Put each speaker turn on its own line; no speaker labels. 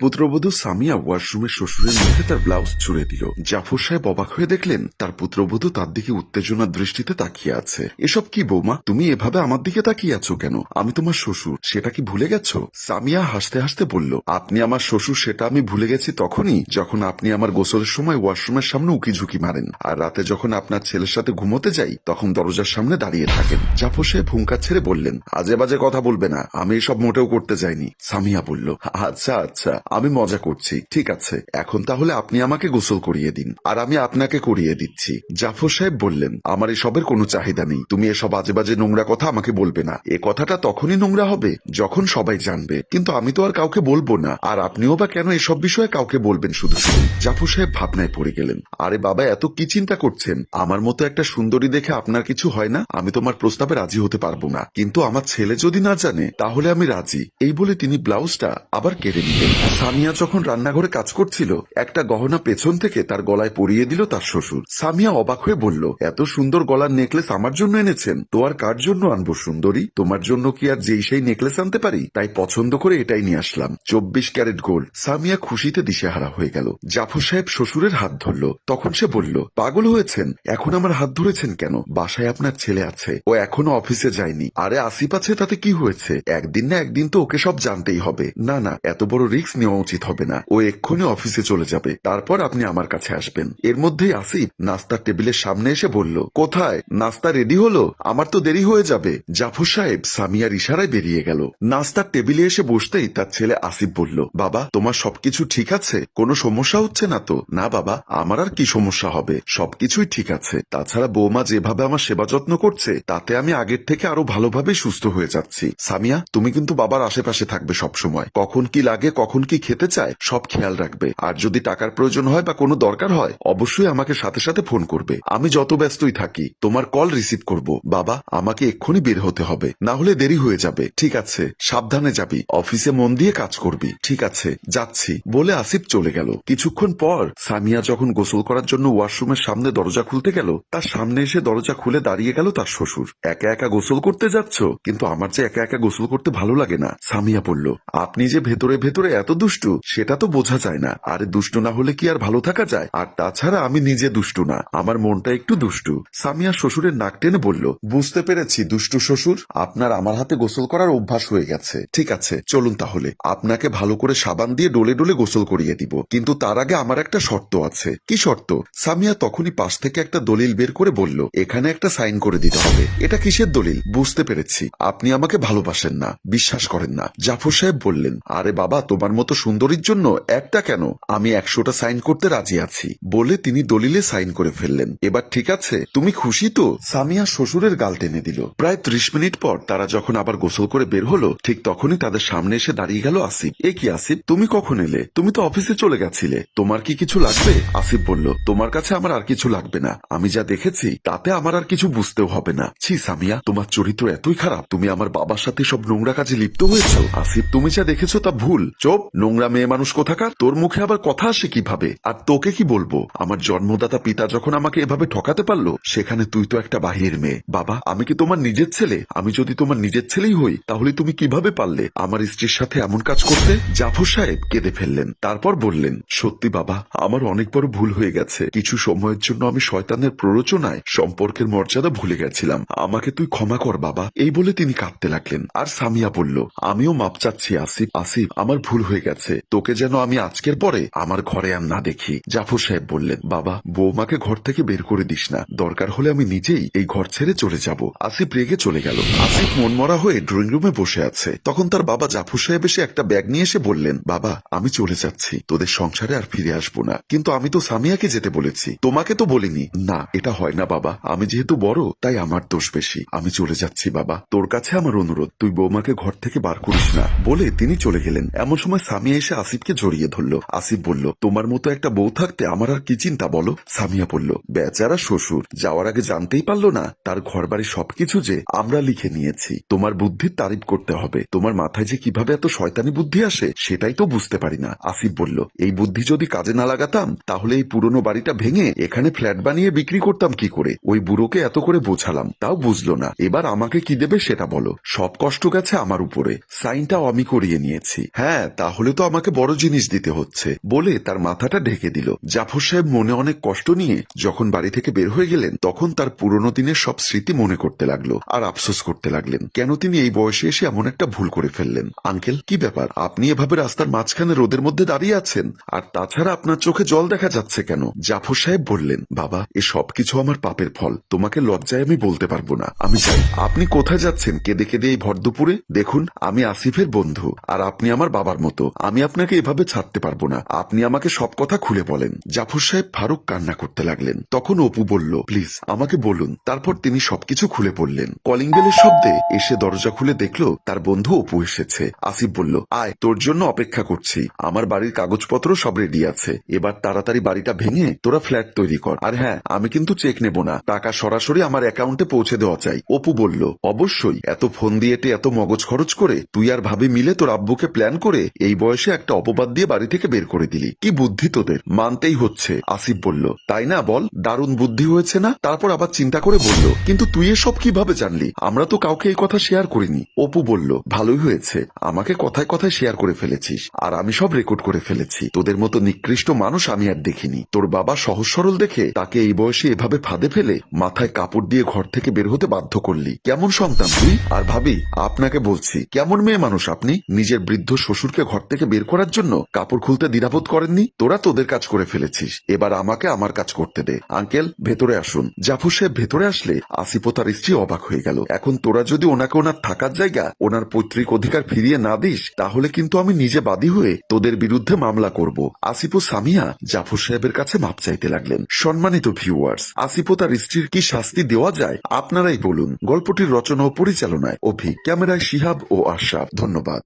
পুত্রবধূ সামিয়া ওয়াশরুমের শ্বশুরের মুখে তার ব্লাউজ ছুড়ে দিল। জাফর সাহেব অবাক হয়ে দেখলেন, তার পুত্রবধূ তার দিকে উত্তেজনার দৃষ্টিতে তাকিয়ে আছে। এসব কি বৌমা, তুমি এভাবে আমার দিকে তাকিয়ে আছো কেন? আমি তোমার শ্বশুর, সেটা কি ভুলে গেছো? সামিয়া হাসতে হাসতে বলল, আপনি আমার শ্বশুর, সেটা আমি ভুলে গেছি তখনই যখন আপনি আমার গোসলের সময় ওয়াশরুমের সামনে উকি ঝুঁকি মারেন। আর রাতে যখন আপনার ছেলের সাথে ঘুমোতে যাই, তখন দরজার সামনে দাঁড়িয়ে থাকেন। জাফর সাহেব হুঙ্কার ছেড়ে বললেন, আজে বাজে কথা বলবে না, আমি এসব মোটেও করতে যাইনি। সামিয়া বলল আচ্ছা আচ্ছা আমি মজা করছি, ঠিক আছে। এখন তাহলে আপনি আমাকে গোসল করিয়ে দিন। আর আমি আপনাকে করিয়ে দিচ্ছি। জাফর সাহেব বললেন, আমার এসবের কোনো চাহিদা নেই। তুমি এসব আজে বাজে নোংরা কথা আমাকে বলবে না। এ কথাটা তখনই নোংরা হবে, যখন সবাই জানবে। কিন্তু আমি তো আর কাউকে বলব না। আর আপনিও বা কেন এসব বিষয়ে কাউকে বলবেন শুধু? জাফর সাহেব ভাবনায় পড়ে গেলেন। আরে বাবা, এত কি চিন্তা করছেন? আমার মতো একটা সুন্দরী দেখে আপনার কিছু হয় না? আমি তোমার প্রস্তাবে রাজি হতে পারব না। কিন্তু আমার ছেলে যদি না জানে, তাহলে আমি রাজি। এই বলে তিনি ব্লাউজটা আবার কেড়ে নিলেন। সামিয়া যখন রান্নাঘরে কাজ করছিল, একটা গহনা পেছন থেকে তার গলায় পরিয়ে দিল তার শ্বশুর। সামিয়া অবাক হয়ে বলল, এত সুন্দর গলার নেকলেস আমার জন্য এনেছেন। তো আর কার জন্য আনব সুন্দরী? তোমার জন্য কি আর যেই সেই নেকলেস আনতে পারি? তাই পছন্দ করে এটাই নিয়ে আসলাম। চব্বিশ ক্যারেট গোল্ড। সামিয়া খুশিতে দিশেহারা হয়ে গেল। জাফর সাহেব শ্বশুরের হাত ধরল। তখন সে বলল, পাগল হয়েছেন? এখন আমার হাত ধরেছেন কেন? বাসায় আপনার ছেলে আছে। ও এখনও অফিসে যায়নি। আরে আসিফ আছে, তাতে কি হয়েছে? একদিন না একদিন তো ওকে সব জানতেই হবে। না না, এত বড় রিস্ক নেওয়া উচিত হবে না। ও এক্ষুনি অফিসে চলে যাবে। তারপর আপনি আমার কাছে আসবেন। এর মধ্যেই আসিফ নাস্তার টেবিলের সামনে এসে বলল, কোথায়? নাস্তা রেডি হলো? আমার তো দেরি হয়ে যাবে। জাফর সাহেব সামিয়ার ইশারায় বেরিয়ে গেল। নাস্তার টেবিলে এসে বসতেই তার ছেলে আসিফ বলল, বাবা, তোমার সবকিছু ঠিক আছে? কোনো সমস্যা হচ্ছে না তো? না বাবা, আমার আর কি সমস্যা হবে? সবকিছুই ঠিক আছে। তাছাড়া বৌমা যেভাবে আমার সেবা যত্ন করছে, তাতে আমি আগের থেকে আরও ভালোভাবে সুস্থ হয়ে যাচ্ছি। সামিয়া, তুমি কিন্তু বাবার আশেপাশে থাকবে সব সময় কখন কি লাগে, কখন কি খেতে চায়, সব খেয়াল রাখবে। আর যদি টাকার প্রয়োজন হয় বা কোনো দরকার হয়, অবশ্যই আমাকে সাথে সাথে ফোন করবে। আমি যত ব্যস্তই থাকি, তোমার কল রিসিভ করব। বাবা, আমাকে এক্ষুনি বের হতে হবে। না হলে দেরি হয়ে যাবে। ঠিক আছে, সাবধানে যাবি। অফিসে মন দিয়ে কাজ করবি। ঠিক আছে, যাচ্ছি। বলে আসিফ চলে গেল। কিছুক্ষণ পর, সামিয়া যখন গোসল করার জন্য ওয়াশরুমের সামনে দরজা খুলতে গেল, তার সামনে এসে দরজা খুলে দাঁড়িয়ে গেল তার শ্বশুর। একা একা গোসল করতে যাচ্ছ? কিন্তু আমার যে একা একা গোসল করতে ভালো লাগে না, সামিয়া বলল, আপনি যে ভেতরে ভেতরে এত দুষ্টু, সেটা তো বোঝা যায় না। আরে দুষ্টু না হলে কি আর ভালো থাকা যায়? আর তাছাড়া আমি নিজে দুষ্টু না, আমার মনটা একটু দুষ্টু। সামিয়া শ্বশুরের নাক টেনে বলল, বুঝতে পেরেছি, দুষ্টু শ্বশুর, আপনার আমার হাতে গোসল করার অভ্যাস হয়ে গেছে। ঠিক আছে, চলুন তাহলে। আপনাকে ভালো করে সাবান দিয়ে ডলে ডলে গোসল করিয়ে দিব। কিন্তু তার আগে আমার একটা শর্ত আছে। কি শর্ত? সামিয়া তখনই পাশ থেকে একটা দলিল বের করে বলল, এখানে একটা সাইন করে দিতে হবে। এটা কিসের দলিল? বুঝতে পেরেছি। আপনি আমাকে ভালোবাসেন না, বিশ্বাস করেন না। জাফর সাহেব বললেন, আরে বাবা, তোমার মতো সুন্দরীর জন্য একটা কেন? আমি একশোটা সাইন করতে রাজি আছি, বলে তিনি দলিলে সাইন করে ফেললেন। এবার ঠিক আছে, তুমি খুশি তো? সামিয়া শ্বশুরের গাল টেনে দিল। প্রায় ত্রিশ মিনিট পর তারা যখন আবার গোসল করে বের হলো, ঠিক তখনই তাদের সামনে এসে দাঁড়িয়ে গেল আসিফ। এ কি আসিফ, তুমি কখন এলে? তুমি তো অফিসে চলে গেছিলে। তোমার কি কিছু লাগবে? আসিফ বলল, তোমার কাছে আমার আর কিছু লাগবে না। আমি যা দেখেছি, তাতে আমার আর কিছু বুঝতেও হবে না। ছি, সামিয়া, তোমার চরিত্র এতই খারাপ। তুমি আমার বাবার সাথে সব নোংরা কাজে লিপ্ত হয়েছ। আসিফ, তুমি যা দেখেছ তা ভুল। চোপ নোংরা মেয়ে মানুষ কোথাকার? তোর মুখে আবার কথা আসে কীভাবে? আর তোকে কি বলব? আমার জন্মদাতা পিতা যখন আমাকে এভাবে ঠকাতে পারল, সেখানে তুই তো একটা বাহিরের মেয়ে। বাবা, আমি কি তোমার নিজের ছেলে? আমি যদি তোমার নিজের ছেলেই হই, তাহলে তুমি কীভাবে পারলে আমার স্ত্রীর সাথে এমন কাজ করতে? জাফর সাহেব কেঁদে ফেললেন। তারপর বললেন, সত্যি বাবা, আমার অনেক বড় ভুল হয়ে গেছে। কিছু সময়ের জন্য আমি শয়তানের প্ররোচনায় সম্পর্কের মর্যাদা ভুলে গেছিলাম। আমাকে তুই ক্ষমা কর বাবা। এই বলে তিনি কাঁদতে লাগলেন। আর সামিয়া বলল, আমিও মাপ চাচ্ছি, আসিফ আসিফ, আমার ভুল হয়ে গেছে। তোকে যেন আমি আজকের পরে আমার ঘরে আর না দেখি। জাফর সাহেব বললেন, বাবা, বৌমাকে ঘর থেকে বের করে দিস না। দরকার হলে আমি নিজেই এই ঘর ছেড়ে চলে যাব। আসিফ রেগে চলে গেল। আসিফ মনমরা হয়ে ড্রয়িং রুমে বসে আছে। তখন তার বাবা জাফর সাহেব এসে একটা ব্যাগ নিয়ে এসে বললেন, বাবা, আমি চলে যাচ্ছি। তোদের সংসারে আর ফিরে আসব না। কিন্তু আমি তো সামিয়াকে যেতে বলেছি। তোমাকে তো বলিনি। না, এটা হয় না বাবা। আমি যেহেতু বড়, তাই আমার দোষ বেশি। আমি চলে যাচ্ছি বাবা। তোর কাছে আমার অনুরোধ, তুই বৌমাকে ঘর থেকে বার করিস না। বলে তিনি চলে গেলেন। এমন সময় সামিয়া এসে আসিফকে জড়িয়ে ধরল। আসিফ বলল, তোমার মতো একটা বউ থাকতে আমার আর কি চিন্তা বলো? সামিয়া বলল, বেচারা শ্বশুর, যাওয়ার আগে জানতেই পারল না তার ঘর বাড়ি সবকিছু যে আমরা লিখে নিয়েছি। তোমার বুদ্ধির তারিফ করতে হবে। তোমার মাথায় যে কীভাবে এত শয়তানি বুদ্ধি আসে, সেটাই তো বুঝতে পারি না। আসিফ বলল, এই বুদ্ধি যদি কাজে না লাগাতাম, তাহলে এই পুরনো বাড়িটা ভেঙে এখানে ফ্ল্যাট বানিয়ে বিক্রি করতাম কি করে? ওই বুড়োকে এত করে বোঝালাম, তাও বুঝলো না। এবার আমাকে কি দেবে সেটা বলো। সব কষ্ট গেছে আমার উপরে। সাইনটাও আমি করিয়ে নিয়েছি। হ্যাঁ তাহলে তাহলে তো আমাকে বড় জিনিস দিতে হচ্ছে। বলে তার মাথাটা ঢেকে দিল। জাফর সাহেব মনে অনেক কষ্ট নিয়ে যখন বাড়ি থেকে বের হয়ে গেলেন, তখন তার পুরনো দিনের সব স্মৃতি মনে করতে লাগল আর আফসোস করতে লাগলেন। কেন তিনি এই বয়সে এসে এমন একটা ভুল করে ফেললেন? আঙ্কেল, কি ব্যাপার? আপনি এভাবে রাস্তার মাঝখানে রোদের মধ্যে দাঁড়িয়ে আছেন? আর তাছাড়া আপনার চোখে জল দেখা যাচ্ছে কেন? জাফর সাহেব বললেন, বাবা, এ সবকিছু আমার পাপের ফল। তোমাকে লজ্জায় আমি বলতে পারব না। আমি চাই আপনি কোথায় যাচ্ছেন? কেঁদে কেঁদে এই ভর দুপুরে? দেখুন, আমি আসিফের বন্ধু। আর আপনি আমার বাবার মতো। আমি আপনাকে এভাবে ছাড়তে পারব না। আপনি আমাকে সব কথা খুলে বলেন। জাফর সাহেব ফারুক কান্না করতে লাগলেন। তখন অপু বলল, প্লিজ, আমাকে বলুন। তারপর তিনি সবকিছু খুলে বললেন কলিং বেলের শব্দে এসে দরজা খুলে দেখল, তার বন্ধু অপু এসেছে। আসিফ বলল, আয়, তোর জন্য অপেক্ষা করছি। আমার বাড়ির কাগজপত্র সব রেডি আছে। এবার তাড়াতাড়ি বাড়িটা ভেঙে তোরা ফ্ল্যাট তৈরি কর। আর হ্যাঁ আমি কিন্তু চেক নেব না। টাকা সরাসরি আমার অ্যাকাউন্টে পৌঁছে দেওয়া চাই। অপু বলল, অবশ্যই। এত ফোন দিয়েটে এত মগজ খরচ করে তুই আর ভাবি মিলে তোর আব্বুকে প্ল্যান করে এই বয়সে একটা অপবাদ দিয়ে বাড়ি থেকে বের করে দিলি। কি বুদ্ধি তোদের? মানতেই হচ্ছে, আসিফ বলল। তাই না, বল? দারুণ বুদ্ধি হয়েছে না? তারপর আবার চিন্তা করে বলল, কিন্তু তুই এসব কীভাবে জানলি? আমরা তো কাউকে এই কথা শেয়ার করিনি। অপু বলল, ভালোই হয়েছে। আমাকে কথায় কথায় শেয়ার করে ফেলেছিস, আর আমি সব রেকর্ড করে ফেলেছি। তোদের মতো নিকৃষ্ট মানুষ আমি আর দেখিনি। তোর বাবা সহজ সরল দেখে তাকে এই বয়সে এভাবে ফাঁদে ফেলে মাথায় কাপড় দিয়ে ঘর থেকে বের হতে বাধ্য করলি। কেমন সন্তান তুই? আর ভাবি, আপনাকে বলছি, কেমন মেয়ে মানুষ আপনি? নিজের বৃদ্ধ শ্বশুরকে ঘর থেকে বের করার জন্য কাপড় খুলতে দ্বিধাবোধ করেননি? তোরা তোদের কাজ করে ফেলেছিস। এবার আমাকে আমার কাজ করতে দে। আঙ্কেল, ভেতরে আসুন। জাফর সাহেব ভেতরে আসলে আসিফ তার স্ত্রী অবাক হয়ে গেল। এখন তোরা যদি ওনাকে ওনার থাকার জায়গা, ওনার পৈতৃক অধিকার ফিরিয়ে না দিস, তাহলে কিন্তু আমি নিজে বাদী হয়ে তোদের বিরুদ্ধে মামলা করব। আসিফ সামিয়া জাফর সাহেবের কাছে মাপ চাইতে লাগলেন। সম্মানিত ভিউয়ার্স আসিফ তার স্ত্রীর কি শাস্তি দেওয়া যায়? আপনারাই বলুন। গল্পটির রচনা ও পরিচালনায় অভি ক্যামেরায় শিহাব ও আশরাফ। ধন্যবাদ।